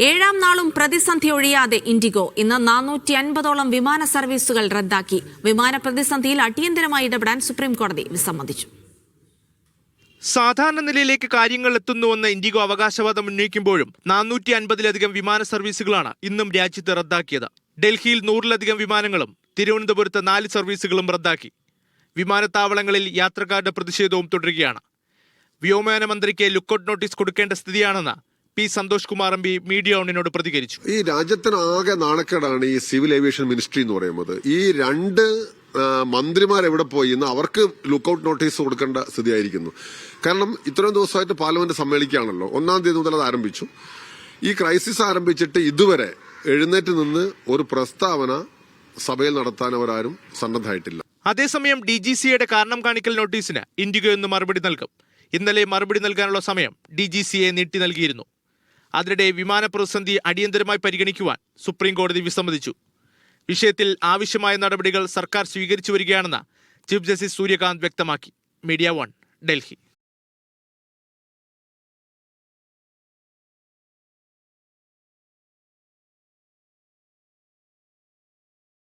ഏഴാം നാളും പ്രതിസന്ധി ഒഴിയാതെ ഇൻഡിഗോ ഇന്ന് നാനൂറ്റി അൻപതോളം വിമാന സർവീസുകൾ റദ്ദാക്കി. വിമാന പ്രതിസന്ധിയിൽ അടിയന്തരമായി ഇടപെടാൻ സുപ്രീം കോടതി വിസമ്മതിച്ചു. സാധാരണ നിലയിലേക്ക് കാര്യങ്ങൾ എത്തുന്നുവെന്ന് ഇൻഡിഗോ അവകാശവാദം ഉന്നയിക്കുമ്പോഴും നാനൂറ്റി അൻപതിലധികം വിമാന സർവീസുകളാണ് ഇന്നും രാജ്യത്ത് റദ്ദാക്കിയത്. ഡൽഹിയിൽ നൂറിലധികം വിമാനങ്ങളും തിരുവനന്തപുരത്ത് നാല് സർവീസുകളും റദ്ദാക്കി. വിമാനത്താവളങ്ങളിൽ യാത്രക്കാരുടെ പ്രതിഷേധവും തുടരുകയാണ്. വ്യോമയാന മന്ത്രിക്ക് ലുക്കൌട്ട് നോട്ടീസ് കൊടുക്കേണ്ട സ്ഥിതിയാണെന്ന് P Santhosh Kumar M P media ഓണിനോട് പ്രതികരിച്ചു. ഈ രാജ്യത്തിന് ആകെ നാണക്കേടാണ് ഈ സിവിൽ ഏവിയേഷൻ മിനിസ്ട്രി എന്ന് പറയുന്നത്. ഈ രണ്ട് മന്ത്രിമാർ എവിടെ പോയി എന്ന് അവർക്ക് ലുക്കൌട്ട് നോട്ടീസ് കൊടുക്കേണ്ട സ്ഥിതിയായിരിക്കുന്നു. കാരണം ഇത്രയും ദിവസമായിട്ട് പാർലമെന്റ് സമ്മേളിക്കുകയാണല്ലോ. ഒന്നാം തീയതി മുതൽ അത് ആരംഭിച്ചു. ഈ ക്രൈസിസ് ആരംഭിച്ചിട്ട് ഇതുവരെ എഴുന്നേറ്റ് നിന്ന് ഒരു പ്രസ്താവന സഭയിൽ നടത്താൻ അവരാരും സന്നദ്ധമായിട്ടില്ല. അതേസമയം ഡി ജി സിയുടെ കാരണം കാണിക്കൽ നോട്ടീസിന് ഇന്ന് മറുപടി നൽകും. ഇന്നലെ മറുപടി നൽകാനുള്ള സമയം ഡി ജി സിയെ നീട്ടി നൽകിയിരുന്നു. അതിനിടെ വിമാന പ്രതിസന്ധി അടിയന്തരമായി പരിഗണിക്കുവാൻ സുപ്രീം കോടതി വിസമ്മതിച്ചു. വിഷയത്തിൽ ആവശ്യമായ നടപടികൾ സർക്കാർ സ്വീകരിച്ചു വരികയാണെന്ന് ചീഫ് ജസ്റ്റിസ് സൂര്യകാന്ത് വ്യക്തമാക്കി. Media one Delhi.